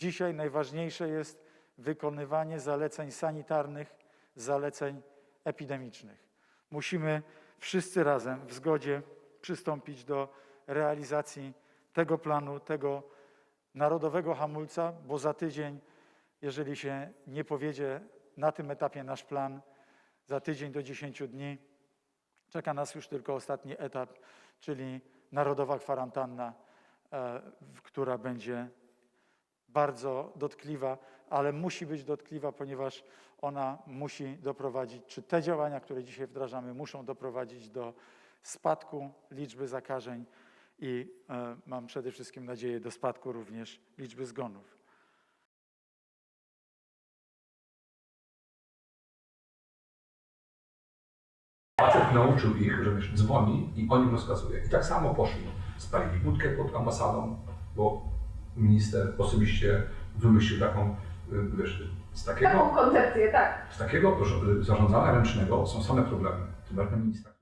Dzisiaj najważniejsze jest wykonywanie zaleceń sanitarnych, zaleceń epidemicznych. Musimy wszyscy razem w zgodzie przystąpić do realizacji tego planu, tego narodowego hamulca, bo za tydzień, jeżeli się nie powiedzie na tym etapie nasz plan, za tydzień do 10 dni czeka nas już tylko ostatni etap, czyli narodowa kwarantanna, e, która będzie bardzo dotkliwa, ale musi być dotkliwa, ponieważ ona musi doprowadzić, czy te działania, które dzisiaj wdrażamy, muszą doprowadzić do spadku liczby zakażeń i e, mam przede wszystkim nadzieję do spadku również liczby zgonów. Facet nauczył ich, że dzwoni i on im rozkazuje. I tak samo poszli. Spalili budkę pod ambasadą, bo minister osobiście wymyślił taką, y, wiesz, z takiego, Taką koncepcję, tak. z takiego zarządzania ręcznego są same problemy. Tym bardziej minister.